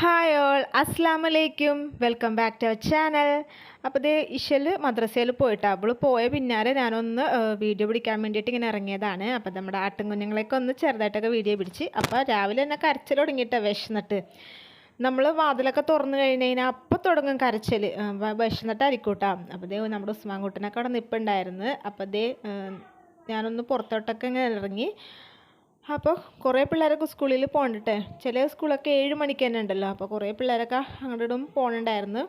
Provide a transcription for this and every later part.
Hi all അസ്സാം വലൈക്കും welcome back to our channel. അപ്പോൾ ഇത് ഇഷൽ മദ്രസയിൽ പോയിട്ട്. അവൾ പോയ പിന്നാലെ ഞാനൊന്ന് വീഡിയോ പിടിക്കാൻ വേണ്ടിയിട്ട് ഇങ്ങനെ ഇറങ്ങിയതാണ്. അപ്പോൾ നമ്മുടെ ആട്ടുംകുഞ്ഞുങ്ങളെയൊക്കെ ഒന്ന് ചെറുതായിട്ടൊക്കെ വീഡിയോ പിടിച്ച് അപ്പോൾ രാവിലെ തന്നെ കരച്ചിൽ തുടങ്ങിയിട്ടാണ് വിശന്നിട്ട്. നമ്മൾ വാതിലൊക്കെ തുറന്നു കഴിഞ്ഞ് കഴിഞ്ഞാൽ അപ്പോൾ തുടങ്ങും കരച്ചിൽ വിശന്നിട്ടായിരിക്കൂട്ടാ കേട്ടോ അപ്പോൾ ദേ നമ്മുടെ ഉസ്മാൻകുട്ടനൊക്കെ അവിടെ നിൽപ്പുണ്ടായിരുന്നു അപ്പോൾ ദേ ഞാനൊന്ന് പുറത്തോട്ടൊക്കെ ഇങ്ങനെ ഇറങ്ങി അപ്പോൾ കുറേ പിള്ളേരൊക്കെ സ്കൂളിൽ പോകണ്ടട്ടെ. ചില സ്കൂളൊക്കെ ഏഴ് മണിക്ക് തന്നെ ഉണ്ടല്ലോ. അപ്പോൾ കുറേ പിള്ളേരൊക്കെ അങ്ങോട്ടും പോകണുണ്ടായിരുന്നു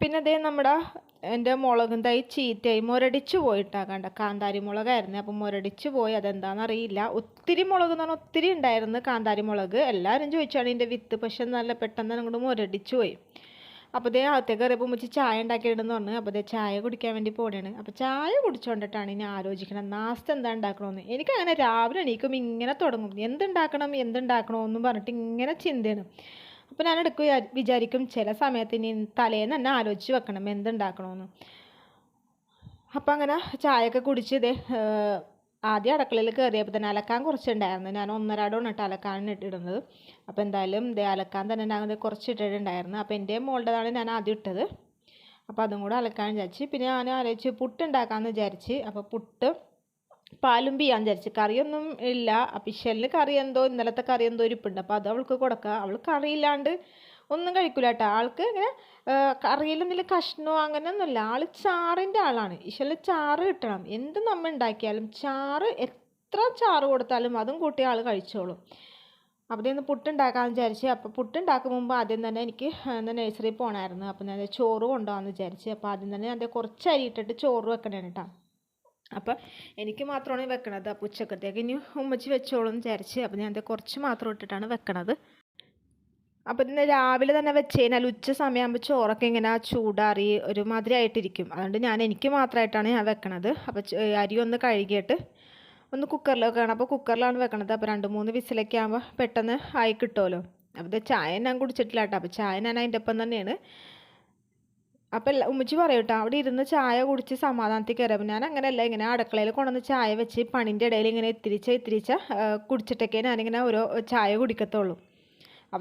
പിന്നെ അതേ നമ്മുടെ എന്റെ മുളകും തൈ ചീത്തയായി മുരടിച്ച് പോയിട്ടാ കണ്ട. കാന്താരി മുളകായിരുന്നു അപ്പോൾ മുരടിച്ച് പോയി. അതെന്താണെന്നറിയില്ല ഒത്തിരി മുളക് എന്ന് പറഞ്ഞാൽ ഒത്തിരി ഉണ്ടായിരുന്നു കാന്താരി മുളക്. എല്ലാവരും ചോദിച്ചാണ് ഇതിന്റെ വിത്ത് പക്ഷെ നല്ല പെട്ടെന്ന് അങ്ങോട്ട് മുരടിച്ച് പോയി. അപ്പോൾ ദേ അകത്തേക്ക് കയറിയപ്പോൾ മുച്ച് ചായ ഉണ്ടാക്കിയിടുന്നു പറഞ്ഞു. അപ്പോൾ ദേ ചായ കുടിക്കാൻ വേണ്ടി പോകണേണ് അപ്പോൾ ചായ കുടിച്ചുകൊണ്ടിട്ടാണ് ഇനി ആലോചിക്കണം നാസ്ത എന്താ ഉണ്ടാക്കണമെന്ന് എനിക്കങ്ങനെ രാവിലെ എണീക്കും ഇങ്ങനെ തുടങ്ങും. എന്തുണ്ടാക്കണം എന്തുണ്ടാക്കണമെന്നും പറഞ്ഞിട്ട് ഇങ്ങനെ ചിന്തയാണ്. അപ്പോൾ ഞാൻ എടുക്കും വിചാ- വിചാരിക്കും ചില സമയത്ത് ഇനി തലേന്ന് തന്നെ ആലോചിച്ച് വെക്കണം എന്തുണ്ടാക്കണമെന്ന് അപ്പം അങ്ങനെ ചായയൊക്കെ കുടിച്ച് ഇതേ ആദ്യം അടുക്കളയിൽ കയറിയപ്പോൾ തന്നെ അലക്കാൻ കുറച്ചുണ്ടായിരുന്നു. ഞാൻ ഒന്നരാടമാണ് കേട്ടോ അലക്കാൻ ഇട്ടിടുന്നത് അപ്പോൾ എന്തായാലും ഇതേ അലക്കാൻ തന്നെ ഞാൻ ദേ കുറച്ച് ഇട്ടിട്ടുണ്ടായിരുന്നു. അപ്പോൾ എന്റെ മോളുടേതാണ് ഞാൻ ആദ്യം ഇട്ടത്. അപ്പോൾ അതും കൂടെ അലക്കാൻ വിചാരിച്ച്. പിന്നെ ഞാൻ ആലോചിച്ച് പുട്ട് ഉണ്ടാക്കാമെന്ന് വിചാരിച്ച്. അപ്പോൾ പുട്ട് പാലും പിയാൻ വിചാരിച്ച്. കറിയൊന്നും ഇല്ല. അപ്പം ഇഷലിന് കറി എന്തോ ഇന്നലത്തെ കറി എന്തോ ഇരിപ്പുണ്ട് അപ്പോൾ അത് അവൾക്ക് കൊടുക്കുക അവൾ കറിയില്ലാണ്ട് ഒന്നും കഴിക്കൂല കേട്ടോ ആൾക്ക് ഇങ്ങനെ കറിയിൽ എന്തെങ്കിലും കഷ്ണമോ അങ്ങനെയൊന്നുമില്ല. ആൾ ചാറിന്റെ ആളാണ്. ഇഷലിന് ചാറ് കിട്ടണം. എന്ത് നമ്മൾ ഉണ്ടാക്കിയാലും ചാറ് എത്ര ചാറ് കൊടുത്താലും അതും കൂട്ടി ആൾ കഴിച്ചോളും. അവിടെ നിന്ന് പുട്ടുണ്ടാക്കാമെന്ന് വിചാരിച്ച് അപ്പോൾ പുട്ടുണ്ടാക്കും മുമ്പ് ആദ്യം തന്നെ എനിക്ക് എന്താ നഴ്സറിയിൽ പോകണമായിരുന്നു അപ്പോൾ ഞാൻ ചോറ് കൊണ്ടുപോകാമെന്ന് വിചാരിച്ച് അപ്പോൾ ആദ്യം തന്നെ ഞാൻ കുറച്ച് അരി ഇട്ടിട്ട് ചോറ് വെക്കണേ കേട്ടോ അപ്പം എനിക്ക് മാത്രമാണ് വെക്കണത്. അപ്പോൾ ഉച്ചക്കത്തേക്ക് ഇനി ഉമ്മച്ചി വെച്ചോളും വിചാരിച്ച് അപ്പോൾ ഞാൻ കുറച്ച് മാത്രം ഇട്ടിട്ടാണ് വെക്കണത്. അപ്പോൾ ഇന്ന് രാവിലെ തന്നെ വെച്ച് കഴിഞ്ഞാൽ ഉച്ച സമയമാകുമ്പോൾ ചോറൊക്കെ ഇങ്ങനെ ചൂടാറി ഒരുമാതിരി ആയിട്ടിരിക്കും. അതുകൊണ്ട് ഞാൻ എനിക്ക് മാത്രമായിട്ടാണ് ഞാൻ വെക്കണത്. അപ്പോൾ അരി ഒന്ന് കഴുകിയിട്ട് ഒന്ന് കുക്കറിൽ വെക്കണം. അപ്പോൾ കുക്കറിലാണ് വെക്കണത്. അപ്പോൾ രണ്ട് മൂന്ന് വിസിലൊക്കെ ആകുമ്പോൾ പെട്ടെന്ന് ആയി കിട്ടുമല്ലോ അപ്പോൾ ഇത് ചായ ഞാൻ കുടിച്ചിട്ടില്ല കേട്ടോ. അപ്പോൾ ചായ ഞാൻ അതിന്റെ ഒപ്പം തന്നെയാണ്. അപ്പോൾ എല്ലാ ഉമ്മച്ചി പറയും കേട്ടോ അവിടെ ഇരുന്ന് ചായ കുടിച്ച് സമാധാനത്തിൽ കയറിയപ്പോൾ ഞാൻ അങ്ങനെയല്ല ഇങ്ങനെ അടുക്കളയിൽ കൊണ്ടുവന്ന് ചായ വെച്ച് പണിന്റെ ഇടയിൽ ഇങ്ങനെ ഇത്തിരിച്ച ആ, കുടിച്ചിട്ടൊക്കെ ഞാനിങ്ങനെ ഓരോ ചായ കുടിക്കത്തുള്ളൂ.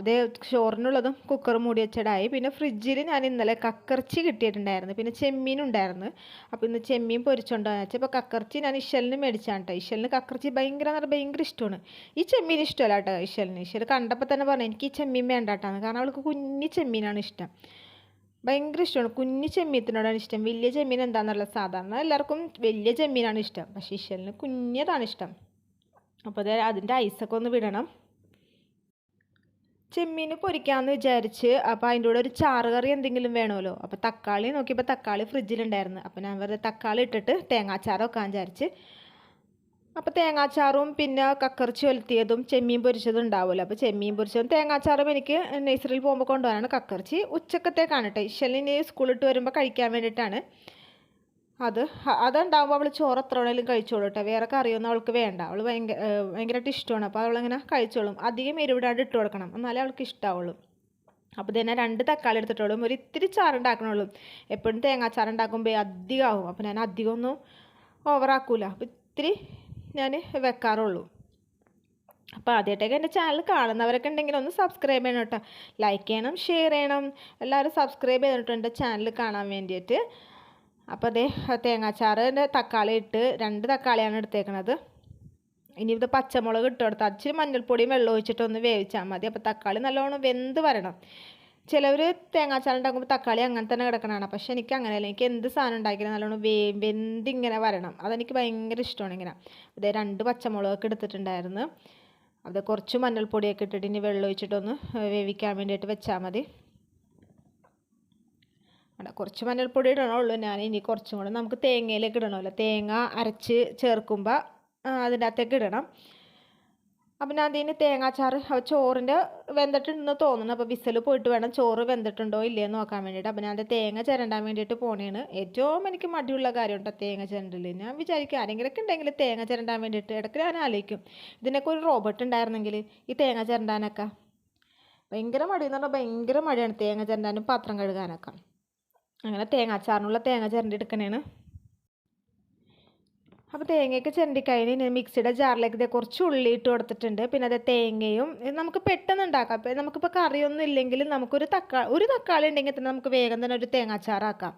ദേ ചോറിനുള്ളതും കുക്കർ മൂടി വെച്ചിടായി പിന്നെ ഫ്രിഡ്ജിൽ ഞാൻ ഇന്നലെ കക്കർച്ചി കിട്ടിയിട്ടുണ്ടായിരുന്നു. പിന്നെ ചെമ്മീൻ ഉണ്ടായിരുന്നു. അപ്പോൾ ഇന്ന് ചെമ്മീൻ പൊരിച്ചോണ്ടോ വെച്ചാൽ വെച്ചപ്പോൾ കക്കർച്ചി ഞാൻ ഇഷലിന് മേടിച്ചാണ് കേട്ടോ ഇഷലിന് കക്കർച്ചി ഭയങ്കര എന്ന് പറഞ്ഞാൽ ഭയങ്കര ഇഷ്ടമാണ് ഈ ചെമ്മീൻ ഇഷ്ടമല്ല കേട്ടോ ഇഷലിന് ഇഷൽ കണ്ടപ്പോൾ തന്നെ പറഞ്ഞു എനിക്ക് ഈ ചെമ്മീൻ വേണ്ട കാരണം അവൾക്ക് കുഞ്ഞി ചെമ്മീനാണ് ഇഷ്ടം. ഭയങ്കര ഇഷ്ടമാണ് കുഞ്ഞു ചെമ്മീനത്തിനോടാണ് ഇഷ്ടം. വലിയ ചെമ്മീൻ എന്താണെന്നുള്ള സാധാരണ എല്ലാവർക്കും വലിയ ചെമ്മീനാണ് ഇഷ്ടം. പക്ഷേ ഇഷലിന് കുഞ്ഞതാണ് ഇഷ്ടം. അപ്പോൾ അത് അതിന്റെ ഐസൊക്കെ ഒന്ന് വിടണം. ചെമ്മീൻ പൊരിക്കാമെന്ന് വിചാരിച്ച് അപ്പോൾ അതിന്റെ കൂടെ ഒരു ചാറ് കറി എന്തെങ്കിലും വേണമല്ലോ അപ്പോൾ തക്കാളി നോക്കിയപ്പോൾ തക്കാളി ഫ്രിഡ്ജിലുണ്ടായിരുന്നു. അപ്പോൾ ഞാൻ വെറുതെ തക്കാളി ഇട്ടിട്ട് തേങ്ങാച്ചാറ് വെക്കാൻ വിചാരിച്ച്. അപ്പോൾ തേങ്ങാച്ചാറും പിന്നെ കക്കറിച്ച് ഒലത്തിയതും ചെമ്മീൻ പൊരിച്ചതും ഉണ്ടാവുമല്ലോ. അപ്പോൾ ചെമ്മീൻ പൊരിച്ചതും തേങ്ങാച്ചാറും എനിക്ക് നഴ്സറിയിൽ പോകുമ്പോൾ കൊണ്ടുപോകാനാണ് കക്കറിച്ച് ഉച്ചക്കത്തേക്കാണ് കേട്ടോ ഇഷലിന് സ്കൂളിട്ട് വരുമ്പോൾ കഴിക്കാൻ വേണ്ടിയിട്ടാണ് അത് അതുണ്ടാകുമ്പോൾ അവൾ ചോറ് എത്ര വേണേലും കഴിച്ചോളൂ കേട്ടോ വേറെ കറിയൊന്നും അവൾക്ക് വേണ്ട. അവൾ ഭയങ്കര ഭയങ്കരമായിട്ട് ഇഷ്ടമാണ് അപ്പോൾ അവളങ്ങനെ കഴിച്ചോളും. അധികം എരിവിടാണ്ട് ഇട്ട് കൊടുക്കണം. എന്നാലേ അവൾക്ക് ഇഷ്ടമാവുള്ളൂ അപ്പോൾ തന്നെ രണ്ട് തക്കാളി എടുത്തിട്ടോളും ഒരു ഇത്തിരി ചാറുണ്ടാക്കണുള്ളൂ. എപ്പോഴും തേങ്ങാച്ചാറ് ഉണ്ടാക്കുമ്പോൾ അധികമാവും അപ്പോൾ ഞാൻ അധികമൊന്നും ഓവറാക്കൂല അപ്പോൾ ഇത്തിരി ഞാൻ വെക്കാറുള്ളൂ. അപ്പോൾ ആദ്യമായിട്ടൊക്കെ എന്റെ ചാനൽ കാണുന്നവരൊക്കെ ഉണ്ടെങ്കിൽ ഒന്ന് സബ്സ്ക്രൈബ് ചെയ്യണം കേട്ടോ ലൈക്ക് ചെയ്യണം ഷെയർ ചെയ്യണം. എല്ലാവരും സബ്സ്ക്രൈബ് ചെയ്തിട്ടുണ്ട് എന്റെ ചാനൽ കാണാൻ വേണ്ടിയിട്ട്. അപ്പോൾ അതേ തേങ്ങാച്ചാറിന്റെ തക്കാളി ഇട്ട് രണ്ട് തക്കാളിയാണ് എടുത്തേക്കണത്. ഇനി ഇത് പച്ചമുളക് ഇട്ട് കൊടുത്താൽ ഇച്ചിരി മഞ്ഞൾപ്പൊടിയും വെള്ളം ഒഴിച്ചിട്ടൊന്ന് വേവിച്ചാൽ മതി. അപ്പോൾ തക്കാളി നല്ലോണം വെന്ത് വരണം. ചിലവർ തേങ്ങാച്ചാറ് ഉണ്ടാക്കുമ്പോൾ തക്കാളി അങ്ങനെ തന്നെ കിടക്കണതാണ്. പക്ഷെ എനിക്ക് അങ്ങനെയല്ല എനിക്ക് എന്ത് സാധനം ഉണ്ടാക്കിയാലും നല്ലോണം വേ വെന്തിങ്ങനെ വരണം. അതെനിക്ക് ഭയങ്കര ഇഷ്ടമാണ് ഇങ്ങനെ. അതേ രണ്ട് പച്ചമുളകൊക്കെ എടുത്തിട്ടുണ്ടായിരുന്നു. അത് കുറച്ച് മഞ്ഞൾപ്പൊടിയൊക്കെ ഇട്ടിട്ട് ഇനി വെള്ളം ഒഴിച്ചിട്ടൊന്ന് വേവിക്കാൻ വേണ്ടിയിട്ട് വെച്ചാൽ മതി. അവിടെ കുറച്ച് മഞ്ഞൾപ്പൊടി ഇടണുള്ളൂ ഞാൻ ഇനി കുറച്ചും കൂടെ നമുക്ക് തേങ്ങയിലേക്ക് ഇടണമല്ലോ. തേങ്ങ അരച്ച് ചേർക്കുമ്പോൾ അതിന്റെ അകത്തേക്ക് ഇടണം. അപ്പം ഞാൻ അതിന് തേങ്ങാച്ചാറ് ചോറിന്റെ വെന്തിട്ടുണ്ടെന്ന് തോന്നുന്നു. അപ്പോൾ വിസൽ പോയിട്ട് വേണം ചോറ് വെന്തിട്ടുണ്ടോ ഇല്ലയെന്ന് നോക്കാൻ വേണ്ടിയിട്ട്. അപ്പം ഞാൻ തേങ്ങ ചിരണ്ടാൻ വേണ്ടിയിട്ട് പോണേണ്. ഏറ്റവും എനിക്ക് മടിയുള്ള കാര്യം കേട്ടോ തേങ്ങ ചിരണ്ടൽ ഞാൻ വിചാരിക്കും ആരെങ്കിലൊക്കെ ഉണ്ടെങ്കിൽ തേങ്ങ ചിരണ്ടാൻ വേണ്ടിയിട്ട് ഇടയ്ക്ക് ഞാൻ ആലോചിക്കും. ഇതിനൊക്കെ ഒരു റോബോട്ട് ഉണ്ടായിരുന്നെങ്കിൽ ഈ തേങ്ങ ചിരണ്ടാനൊക്കെ. ഭയങ്കര മടി എന്ന് പറഞ്ഞാൽ ഭയങ്കര മടിയാണ് തേങ്ങ ചിരണ്ടാനും പാത്രം കഴുകാനൊക്കെ. അങ്ങനെ തേങ്ങാച്ചാറിനുള്ള തേങ്ങ ചിരണ്ടി എടുക്കണേണ് അപ്പോൾ തേങ്ങയൊക്കെ ചിരണ്ടിക്കഴിഞ്ഞ് ഞാൻ മിക്സിയുടെ ജാറിലേക്ക് ഇതേ കുറച്ച് ഉള്ളി ഇട്ട് കൊടുത്തിട്ടുണ്ട്. പിന്നെ അതേ തേങ്ങയും നമുക്ക് പെട്ടെന്ന് ഉണ്ടാക്കാം. അപ്പോൾ നമുക്കിപ്പോൾ കറിയൊന്നും ഇല്ലെങ്കിൽ നമുക്കൊരു തക്കാളി ഒരു തക്കാളി ഉണ്ടെങ്കിൽ തന്നെ നമുക്ക് വേഗം തന്നെ ഒരു തേങ്ങാച്ചാറാക്കാം.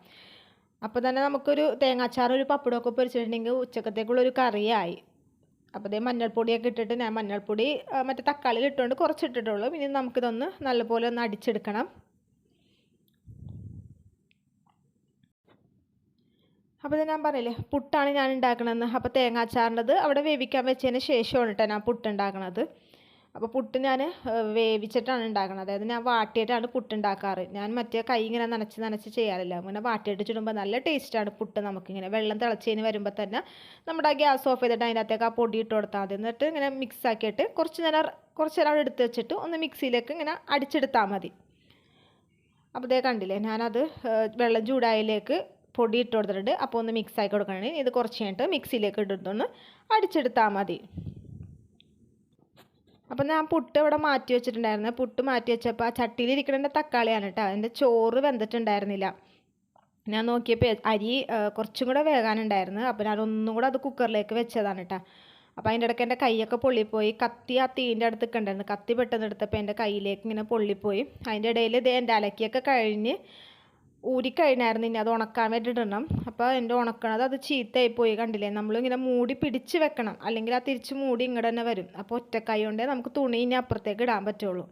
അപ്പോൾ തന്നെ നമുക്കൊരു തേങ്ങാച്ചാറും ഒരു പപ്പടമൊക്കെ പൊരിച്ചിട്ടുണ്ടെങ്കിൽ ഉച്ചക്കത്തേക്കുള്ളൊരു കറിയായി. അപ്പോൾ ഇതേ മഞ്ഞൾപ്പൊടിയൊക്കെ ഇട്ടിട്ട് ഞാൻ മഞ്ഞൾപ്പൊടി മറ്റേ തക്കാളിയിൽ ഇട്ടുകൊണ്ട് കുറച്ച് ഇട്ടിട്ടുള്ളൂ. പിന്നെ നമുക്കിതൊന്ന് നല്ലപോലെ ഒന്ന് അടിച്ചെടുക്കണം. അപ്പോൾ ഞാൻ പറയില്ലേ പുട്ടാണ് ഞാൻ ഉണ്ടാക്കണതെന്ന്. അപ്പോൾ തേങ്ങാച്ചാറിന്റെത് അവിടെ വേവിക്കാൻ വെച്ചതിന് ശേഷമാണ് കേട്ടോ ഞാൻ പുട്ട് ഉണ്ടാക്കണത്. അപ്പോൾ പുട്ട് ഞാൻ വേവിച്ചിട്ടാണ് ഉണ്ടാക്കുന്നത് അതായത് ഞാൻ വാട്ടിയിട്ടാണ് പുട്ട് ഉണ്ടാക്കാറ്. ഞാൻ മറ്റേ കൈ ഇങ്ങനെ നനച്ച് നനച്ച് ചെയ്യാറില്ല. അങ്ങനെ വാട്ടിയിട്ട് ചുടുമ്പോൾ നല്ല ടേസ്റ്റാണ് പുട്ട് നമുക്കിങ്ങനെ വെള്ളം തിളച്ചതിന് വരുമ്പോൾ തന്നെ നമ്മുടെ ആ ഗ്യാസ് ഓഫ് ചെയ്തിട്ട് അതിനകത്തേക്ക് ആ പൊടി ഇട്ട് കൊടുത്താൽ മതി. എന്നിട്ട് ഇങ്ങനെ മിക്സ് ആക്കിയിട്ട് കുറച്ച് നേരം കുറച്ച് നേരം എടുത്ത് വെച്ചിട്ട് ഒന്ന് മിക്സിയിലേക്ക് ഇങ്ങനെ അടിച്ചെടുത്താൽ മതി. അപ്പോൾ ഇതേ കണ്ടില്ലേ ഞാനത് വെള്ളം ചൂടായതിലേക്ക് പൊടി ഇട്ട് കൊടുത്തിട്ടുണ്ട്. അപ്പോൾ ഒന്ന് മിക്സ് ആക്കി കൊടുക്കണേ. ഇത് കുറച്ച് കഴിഞ്ഞിട്ട് മിക്സിയിലേക്ക് ഇട്ടിട്ടൊന്ന് അടിച്ചെടുത്താൽ മതി. അപ്പോൾ ഞാൻ പുട്ട് ഇവിടെ മാറ്റി വെച്ചിട്ടുണ്ടായിരുന്നു. പുട്ട് മാറ്റി വെച്ചപ്പോൾ ആ ചട്ടിയിലിരിക്കണ തക്കാളിയാണ് കേട്ടോ. അതിന്റെ ചോറ് വെന്തിട്ടുണ്ടായിരുന്നില്ല. ഞാൻ നോക്കിയപ്പോൾ അരി കുറച്ചും കൂടെ വേകാനുണ്ടായിരുന്നു. അപ്പോൾ ഞാൻ ഒന്നും കൂടെ അത് കുക്കറിലേക്ക് വെച്ചതാണ് കേട്ടോ. അപ്പോൾ അതിന്റെ ഇടയ്ക്ക് എന്റെ കൈയൊക്കെ പൊള്ളിപ്പോയി. കത്തി ആ തീന്റെ അടുത്ത് ഉണ്ടായിരുന്നു. കത്തി പെട്ടെന്ന് എടുത്തപ്പോൾ എന്റെ കയ്യിലേക്ക് ഇങ്ങനെ പൊള്ളിപ്പോയി. അതിന്റെ ഇടയിൽ ഇത് എന്റെ അലക്കിയൊക്കെ കഴിഞ്ഞ് ഊരിക്കഴിഞ്ഞായിരുന്നു ഇനി അത് ഉണക്കാൻ വേണ്ടിയിട്ടിടണം അപ്പോൾ എന്റെ ഉണക്കണത് അത് ചീത്തയായി പോയി കണ്ടില്ലേ? നമ്മളിങ്ങനെ മൂടി പിടിച്ച് വെക്കണം. അല്ലെങ്കിൽ ആ തിരിച്ച് മൂടി ഇങ്ങോട്ട് തന്നെ വരും. അപ്പോൾ ഒറ്റക്കൈ കൊണ്ടേ നമുക്ക് തുണി ഇനി അപ്പുറത്തേക്ക് ഇടാൻ പറ്റുള്ളൂ.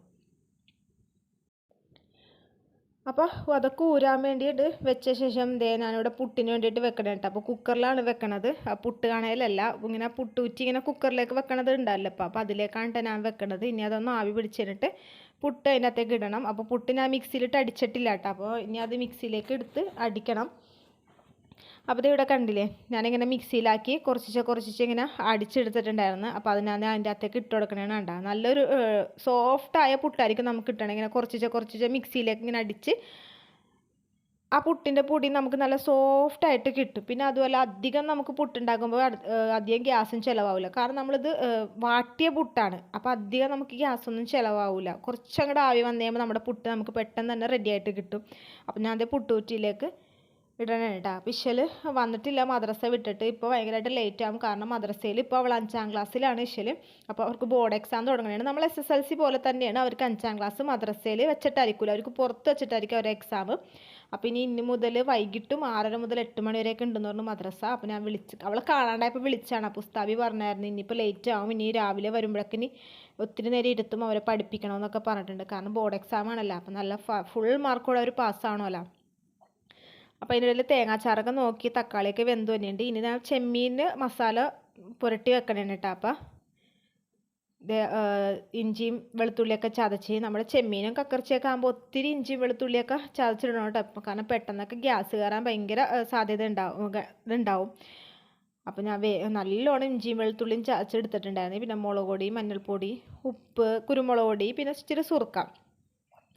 അപ്പോൾ അതൊക്കെ ഊരാൻ വേണ്ടിയിട്ട് വെച്ച ശേഷം ദേ ഞാനിവിടെ പുട്ടിന് വേണ്ടിയിട്ട് വെക്കണം കേട്ടോ അപ്പോൾ കുക്കറിലാണ് വെക്കണത്. ആ പുട്ട് കാണയിലല്ല ഇങ്ങനെ പുട്ടൂറ്റി ഇങ്ങനെ കുക്കറിലേക്ക് വെക്കണത് ഉണ്ടല്ലോ അപ്പോൾ അപ്പോൾ അതിലേക്കാണ് ഞാൻ വെക്കണത്. ഇനി അതൊന്ന് ആവി പിടിച്ചിട്ട് പുട്ട് അതിനകത്തേക്ക് ഇടണം. അപ്പോൾ പുട്ട് ഞാൻ മിക്സിയിലിട്ട് അടിച്ചിട്ടില്ല കേട്ടോ. അപ്പോൾ ഇനി അത് മിക്സിയിലേക്ക് എടുത്ത് അടിക്കണം. അപ്പോൾ ഇത് ഇവിടെ കണ്ടില്ലേ? ഞാനിങ്ങനെ മിക്സിയിലാക്കി കുറച്ചിച്ച് കുറച്ചിച്ച് ഇങ്ങനെ അടിച്ചെടുത്തിട്ടുണ്ടായിരുന്നു. അപ്പോൾ അത് അതിന്റെ അകത്തേക്ക് ഇട്ട് കൊടുക്കണേണ് കണ്ട? നല്ലൊരു സോഫ്റ്റായ പുട്ടായിരിക്കും നമുക്ക് കിട്ടണം. ഇങ്ങനെ കുറച്ചിച്ച് കുറച്ചിച്ച് മിക്സിയിലേക്ക് ഇങ്ങനെ അടിച്ച് ആ പുട്ടിന്റെ പൊടി നമുക്ക് നല്ല സോഫ്റ്റ് ആയിട്ട് കിട്ടും. പിന്നെ അതുപോലെ അധികം നമുക്ക് പുട്ടുണ്ടാക്കുമ്പോൾ അധികം ഗ്യാസും ചിലവാവില്ല കാരണം നമ്മളിത് വാട്ടിയ പുട്ടാണ്. അപ്പോൾ അധികം നമുക്ക് ഗ്യാസൊന്നും ചിലവാവില്ല കുറച്ചങ്ങോട്ട് ആവി വന്നു കഴിയുമ്പോൾ നമ്മുടെ പുട്ട് നമുക്ക് പെട്ടെന്ന് തന്നെ റെഡി ആയിട്ട് കിട്ടും. അപ്പോൾ ഞാൻ അത് പുട്ടുകുറ്റിയിലേക്ക് ഇടണേ കേട്ടോ വിഷൽ വന്നിട്ടില്ല. മദ്രസ വിട്ടിട്ട് ഇപ്പോൾ ഭയങ്കരമായിട്ട് ലേറ്റ് ആകും കാരണം മദ്രസയിൽ ഇപ്പോൾ അവൾ അഞ്ചാം ക്ലാസ്സിലാണ് ഇശൽ അപ്പോൾ അവർക്ക് ബോർഡ് എക്സാം തുടങ്ങുകയാണ് നമ്മൾ എസ് എസ് എൽ സി പോലെ തന്നെയാണ് അവർക്ക് അഞ്ചാം ക്ലാസ് മദ്രസയിൽ വെച്ചിട്ടായിരിക്കില്ല അവർക്ക് പുറത്ത് വെച്ചിട്ടായിരിക്കും അവരുടെ എക്സാം അപ്പോൾ ഇനി ഇന്ന് മുതൽ വൈകിട്ടും ആറര മുതൽ എട്ട് മണി വരെയൊക്കെ ഉണ്ടെന്ന് പറഞ്ഞു മദ്രസ. അപ്പോൾ ഞാൻ വിളിച്ച് അവളെ കാണാണ്ടായപ്പോൾ വിളിച്ചാണ്. അപ്പോൾ ഉസ്താബി പറഞ്ഞായിരുന്നു ഇനിയിപ്പോൾ ലേറ്റ് ആവും. ഇനി രാവിലെ വരുമ്പോഴൊക്കെ ഇനി ഒത്തിരി നേരം ഇരുത്തും അവരെ പഠിപ്പിക്കണമെന്നൊക്കെ പറഞ്ഞിട്ടുണ്ട്. കാരണം ബോർഡ് എക്സാം ആണല്ലോ അപ്പോൾ നല്ല ഫുൾ മാർക്കോടെ അവർ പാസ്സാണല്ലോ അപ്പോൾ ഇടയിൽ തേങ്ങാച്ചാറൊക്കെ നോക്കി തക്കാളിയൊക്കെ വെന്തു തന്നെയുണ്ട് ഇനി ഞാൻ ചെമ്മീന്റെ മസാല പുരട്ടി വെക്കണേണ് കേട്ടോ ഇഞ്ചിയും വെളുത്തുള്ളിയൊക്കെ ചതച്ച് നമ്മുടെ ചെമ്മീനും കക്കർച്ചയൊക്കെ ആകുമ്പോൾ ഒത്തിരി ഇഞ്ചിയും വെളുത്തുള്ളിയൊക്കെ ചതച്ചിടണം കേട്ടോ. കാരണം പെട്ടെന്നൊക്കെ ഗ്യാസ് കയറാൻ ഭയങ്കര സാധ്യത ഉണ്ടാവും ഉണ്ടാവും അപ്പം ഞാൻ വേ നല്ലോണം ഇഞ്ചിയും വെളുത്തുള്ളിയും ചതച്ചെടുത്തിട്ടുണ്ടായിരുന്നു. പിന്നെ മുളക് പൊടി മഞ്ഞൾപ്പൊടി ഉപ്പ് കുരുമുളക് പൊടി പിന്നെ ഇച്ചിരി സുറുക്ക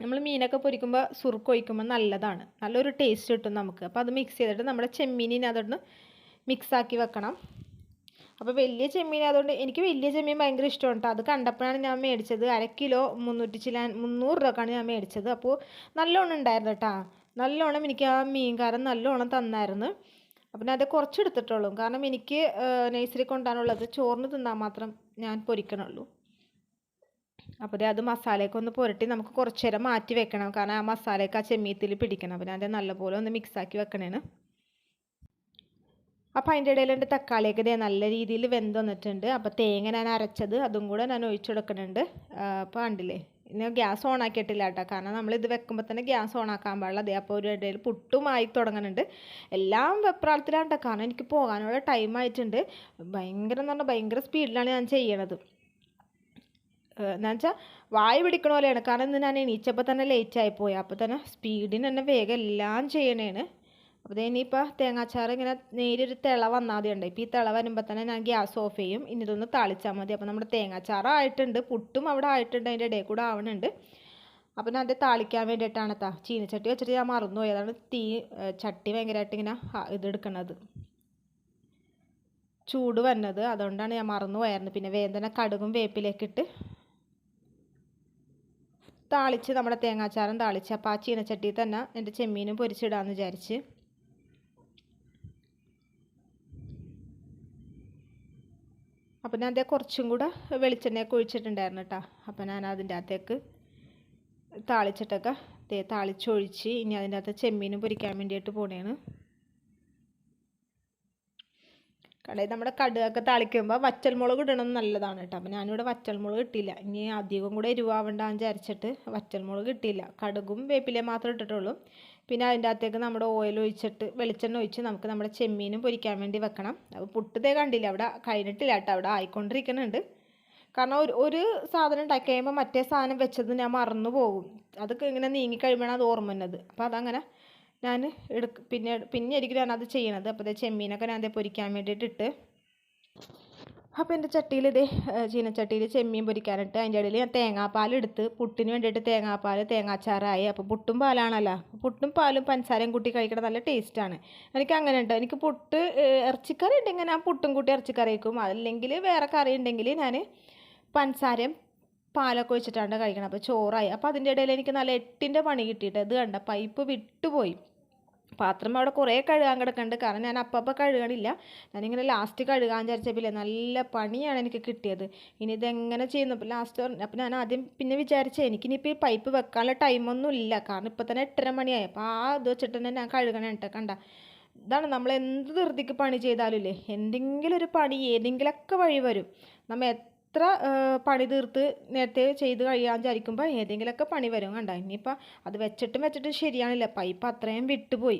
നമ്മൾ മീനൊക്കെ പൊരിക്കുമ്പോൾ സുറുക്ക് ഒഴിക്കുമ്പോൾ നല്ലതാണ്. നല്ലൊരു ടേസ്റ്റ് കിട്ടും നമുക്ക്. അപ്പോൾ അത് മിക്സ് ചെയ്തിട്ട് നമ്മുടെ ചെമ്മീനിനെ അതൊന്ന് മിക്സാക്കി വെക്കണം. അപ്പോൾ വലിയ ചെമ്മീൻ അതുകൊണ്ട് എനിക്ക് വലിയ ചെമ്മീൻ ഭയങ്കര ഇഷ്ടമാണ് കേട്ടോ. അത് കണ്ടപ്പോഴാണ് ഞാൻ മേടിച്ചത്. അര കിലോ മുന്നൂറ്റി ചില മുന്നൂറ് രൂപക്കാണ് ഞാൻ മേടിച്ചത്. അപ്പോൾ നല്ലോണം ഉണ്ടായിരുന്നു കേട്ടോ. നല്ലോണം എനിക്ക് ആ മീൻകാരൻ നല്ലോണം തന്നായിരുന്നു. അപ്പം ഞാൻ അത് കുറച്ചെടുത്തിട്ടുള്ളൂ. കാരണം എനിക്ക് നഴ്സറി കൊണ്ടാണുള്ളത് ചോറിന് തിന്നാൻ മാത്രം ഞാൻ പൊരിക്കണുള്ളൂ. അപ്പോൾ അത് മസാലയൊക്കെ ഒന്ന് പുരട്ടി നമുക്ക് കുറച്ച് നേരം മാറ്റി വെക്കണം. കാരണം ആ മസാലയൊക്കെ ആ ചെമ്മീത്തിൽ പിടിക്കണം. അപ്പം ഞാൻ അത് നല്ലപോലെ ഒന്ന് മിക്സാക്കി ആക്കി വെക്കണേന് അപ്പോൾ അതിന്റെ ഇടയിൽ എന്റെ തക്കാളിയൊക്കെ ഇതേ നല്ല രീതിയിൽ വെന്ത് വന്നിട്ടുണ്ട്. അപ്പോൾ തേങ്ങ ഞാൻ അരച്ചത് അതും കൂടെ ഞാൻ ഒഴിച്ചു കൊടുക്കുന്നുണ്ട് അപ്പോൾ കണ്ടില്ലേ? ഇനി ഗ്യാസ് ഓൺ ആക്കിയിട്ടില്ല കേട്ടോ. കാരണം നമ്മൾ ഇത് വെക്കുമ്പോൾ തന്നെ ഗ്യാസ് ഓൺ ആക്കാൻ പാടില്ല. അതേ അപ്പോൾ ഒരു ഇടയിൽ പുട്ടുമായി തുടങ്ങുന്നുണ്ട്. എല്ലാം വെപ്രാളത്തിലാണ് കേട്ടോ. കാരണം എനിക്ക് പോകാനുള്ള ടൈം ആയിട്ടുണ്ട്. ഭയങ്കര എന്ന് പറഞ്ഞാൽ ഭയങ്കര സ്പീഡിലാണ് ഞാൻ ചെയ്യണത്. എന്നുവെച്ചാൽ വായ പിടിക്കണ പോലെയാണ്. കാരണം ഇന്ന് ഞാൻ എണീച്ചപ്പോൾ തന്നെ ലേറ്റ് ആയിപ്പോയി അപ്പോൾ തന്നെ സ്പീഡിന് തന്നെ വേഗം എല്ലാം ചെയ്യണേണ്. അപ്പോൾ ഇനിയിപ്പോൾ തേങ്ങാച്ചാറ് ഇങ്ങനെ നേരിയൊരു തിള വന്നാൽ മതി ഉണ്ട് ഇപ്പോൾ ഈ തിള വരുമ്പോൾ തന്നെ ഞാൻ ഗ്യാസ് ഓഫ് ചെയ്യും. ഇനി ഇതൊന്ന് തളിച്ചാൽ മതി. അപ്പോൾ നമ്മുടെ തേങ്ങാച്ചാറ് ആയിട്ടുണ്ട്. പുട്ടും അവിടെ ആയിട്ടുണ്ട്. അതിന്റെ ഇടയിൽ കൂടെ ആവണുണ്ട്. അപ്പോൾ ഞാൻ അത് താളിക്കാൻ വേണ്ടിയിട്ടാണ് താ ചീനച്ചട്ടി വെച്ചിട്ട് ഞാൻ മറന്നുപോയി. അതാണ് തീ ചട്ടി ഭയങ്കരമായിട്ട് ഇങ്ങനെ ഇതെടുക്കണത് ചൂട് വന്നത്. അതുകൊണ്ടാണ് ഞാൻ മറന്നു പോയായിരുന്നു പിന്നെ വേദന കടുകും വേപ്പിലേക്ക് ഇട്ട് താളിച്ച് നമ്മുടെ തേങ്ങാച്ചാറും താളിച്ച്. അപ്പോൾ ആ ചീനച്ചട്ടിയിൽ തന്നെ എന്റെ ചെമ്മീനും പൊരിച്ചിടാമെന്ന് വിചാരിച്ച്. അപ്പം ഞാൻ അതേ കുറച്ചും കൂടെ വെളിച്ചെണ്ണയൊക്കെ ഒഴിച്ചിട്ടുണ്ടായിരുന്നു കേട്ടോ അപ്പം ഞാൻ അതിന്റെ അകത്തേക്ക് താളിച്ചിട്ടൊക്കെ ദേ താളിച്ചൊഴിച്ച് ഇനി അതിന്റെ അകത്ത് ചെമ്മീനും പൊരിക്കാൻ വേണ്ടിയിട്ട് പോണേണ്. കടയിൽ നമ്മുടെ കടുകൊക്കെ താളിക്കുമ്പോൾ വറ്റൽമുളക് ഇടണം നല്ലതാണ് കേട്ടോ അപ്പം ഞാനിവിടെ വറ്റൽമുളക് ഇട്ടില്ല. ഇനി അധികം കൂടെ എരിവാവണ്ടെന്ന് വിചാരിച്ചിട്ട് വറ്റൽമുളക് ഇട്ടില്ല. കടുകും വേപ്പിലയും മാത്രമേ ഇട്ടിട്ടുള്ളൂ. പിന്നെ അതിന്റെ അകത്തേക്ക് നമ്മുടെ ഓയിൽ ഒഴിച്ചിട്ട് വെളിച്ചെണ്ണ ഒഴിച്ച് നമുക്ക് നമ്മുടെ ചെമ്മീനും പൊരിക്കാൻ വേണ്ടി വെക്കണം. അപ്പോൾ പുട്ടതേ കണ്ടില്ല അവിടെ കഴിഞ്ഞിട്ടില്ല കേട്ടോ അവിടെ ആയിക്കൊണ്ടിരിക്കുന്നുണ്ട്. കാരണം ഒരു ഒരു സാധനം ഉണ്ടാക്കി കഴിയുമ്പോൾ മറ്റേ സാധനം വെച്ചത് ഞാൻ മറന്നു പോകും. അതൊക്കെ ഇങ്ങനെ നീങ്ങി കഴിയുമ്പോഴാണ് അത് ഓർമ്മ വന്നത് അപ്പോൾ അതങ്ങനെ ഞാൻ എടുക്ക പിന്നെ പിന്നെ ആയിരിക്കും ഞാനത് ചെയ്യണത്. അപ്പോൾ ചെമ്മീനൊക്കെ ഞാൻ അതേ പൊരിക്കാൻ വേണ്ടിയിട്ട് ഇട്ട് അപ്പോൾ എന്റെ ചട്ടിയിൽ ഇതേ ചീനച്ചട്ടിയിൽ ചെമ്മീൻ പൊരിക്കാനിട്ട് അതിന്റെ ഇടയിൽ ഞാൻ തേങ്ങാപ്പാൽ എടുത്ത് പുട്ടിന് വേണ്ടിയിട്ട് തേങ്ങാപ്പാൽ തേങ്ങാച്ചാറായി. അപ്പോൾ പുട്ടും പാലാണല്ലോ. പുട്ടും പാലും പഞ്ചസാരയും കൂട്ടി കഴിക്കണം നല്ല ടേസ്റ്റാണ് എനിക്ക് അങ്ങനെ ഉണ്ട്. എനിക്ക് പുട്ട് ഇറച്ചിക്കറി ഉണ്ടെങ്കിൽ ഞാൻ പുട്ടും കൂട്ടി ഇറച്ചിക്കറി വയ്ക്കും. അല്ലെങ്കിൽ വേറെ കറി ഉണ്ടെങ്കിൽ ഞാൻ പഞ്ചസാരയും പാലൊക്കെ ഒഴിച്ചിട്ടാണ് കഴിക്കണം അപ്പോൾ ചോറായി. അപ്പോൾ അതിന്റെ ഇടയിൽ എനിക്ക് നല്ല എട്ടിന്റെ പണി കിട്ടിയിട്ട് ഇത് കണ്ട? പൈപ്പ് വിട്ടുപോയി. പാത്രം അവിടെ കുറേ കഴുകാൻ കിടക്കുന്നുണ്ട്. കാരണം ഞാൻ അപ്പപ്പം കഴുകണില്ല. ഞാനിങ്ങനെ ലാസ്റ്റ് കഴുകാൻ വിചാരിച്ചപ്പോൾ നല്ല പണിയാണ് എനിക്ക് കിട്ടിയത്. ഇനി ഇതെങ്ങനെ ചെയ്യുന്നു? അപ്പോൾ ലാസ്റ്റ് അപ്പോൾ ഞാൻ ആദ്യം പിന്നെ വിചാരിച്ചത് എനിക്കിനിപ്പോൾ ഈ പൈപ്പ് വെക്കാനുള്ള ടൈമൊന്നും ഇല്ല. കാരണം ഇപ്പോൾ തന്നെ എട്ടര മണിയായി. അപ്പോൾ ആ ഇത് വെച്ചിട്ട് തന്നെ ഞാൻ കഴുകണം കേട്ടോ കണ്ട. ഇതാണ് നമ്മൾ എന്ത് ധൃതിക്ക് പണി ചെയ്താലും ഇല്ലേ? എന്തെങ്കിലും ഒരു പണി ഏതെങ്കിലുമൊക്കെ വഴി വരും. നമ്മൾ എത്ര പണി തീർത്ത് നേരത്തെ ചെയ്ത് കഴിയാൻ വിചാരിക്കുമ്പോൾ ഏതെങ്കിലുമൊക്കെ പണി വരും കണ്ട? ഇനിയിപ്പോൾ അത് വെച്ചിട്ടും വെച്ചിട്ടും ശരിയാണില്ല. പൈപ്പ് അത്രയും വിട്ടുപോയി.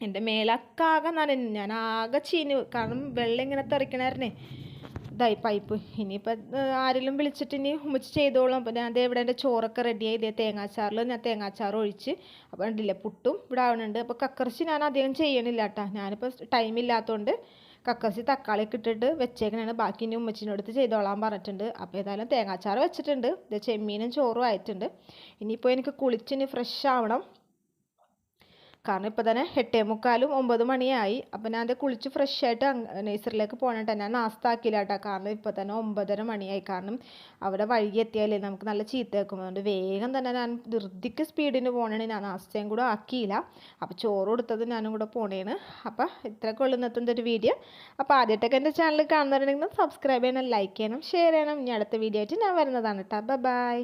എന്റെ മേലൊക്കെ ആകെ നനഞ്ഞു. ഞാൻ ആകെ ചീഞ്ഞു. കാരണം വെള്ളം ഇങ്ങനെ തെറിക്കണായിരുന്നേ. ഇതായി പൈപ്പ്. ഇനിയിപ്പോൾ ആരെങ്കിലും വിളിച്ചിട്ട് ഇനി ഉമ്മച്ച് ചെയ്തോളും. അപ്പോൾ ഞാൻ ഇവിടെ എന്റെ ചോറൊക്കെ റെഡിയായി ഇതേ തേങ്ങാച്ചാറിൽ ഞാൻ തേങ്ങാച്ചാറ് ഒഴിച്ച്. അപ്പോൾ ഉണ്ടല്ലേ പുട്ടും ഇവിടെ ആവുന്നുണ്ട് അപ്പോൾ കക്കറിച്ച് ഞാൻ അധികം ചെയ്യണില്ല കേട്ടോ. ഞാനിപ്പോൾ ടൈം ഇല്ലാത്തതുകൊണ്ട് കക്കറിച്ച് തക്കാളിയൊക്കെ ഇട്ടിട്ട് വെച്ചേക്കണാണ്. ബാക്കി ഇനി ഉമ്മച്ചിന്റെ അടുത്ത് ചെയ്തോളാൻ പറഞ്ഞിട്ടുണ്ട്. അപ്പോൾ ഏതായാലും തേങ്ങാച്ചാറ് വെച്ചിട്ടുണ്ട്. ഇത് ചെമ്മീനും ചോറും ആയിട്ടുണ്ട്. ഇനിയിപ്പോൾ എനിക്ക് കുളിച്ചിന് ഫ്രഷ് ആവണം. കാരണം ഇപ്പോൾ തന്നെ എട്ടേ മുക്കാലും ഒമ്പത് മണിയായി. അപ്പോൾ ഞാൻ അത് കുളിച്ച് ഫ്രഷ് ആയിട്ട് നേഴ്സറിയിലേക്ക് പോകണം ഞാൻ നാസ്ത ആക്കിയില്ല കേട്ടോ. കാരണം ഇപ്പോൾ തന്നെ ഒമ്പതര മണിയായി. കാരണം അവിടെ വഴി എത്തിയാലേ നമുക്ക് നല്ല ചീത്ത വെക്കും അതുകൊണ്ട് വേഗം തന്നെ ഞാൻ ധൃതിക്ക് സ്പീഡിന് പോകണേ ഞാൻ നാസ്തയും കൂടെ ആക്കിയില്ല. അപ്പോൾ ചോറ് കൊടുത്തത് ഞാനും കൂടെ പോണേണ് അപ്പോൾ ഇത്രയൊക്കെ ഉള്ളു ഇന്നത്തെ ഒരു വീഡിയോ അപ്പോൾ ആദ്യമായിട്ടൊക്കെ എന്റെ ചാനൽ കാണുന്നവരുണ്ടെങ്കിൽ സബ്സ്ക്രൈബ് ചെയ്യണം ലൈക്ക് ചെയ്യണം ഷെയർ ചെയ്യണം. ഇനി അടുത്ത വീഡിയോ ആയിട്ട് ഞാൻ വരുന്നതാണ് കേട്ടോ. ബൈ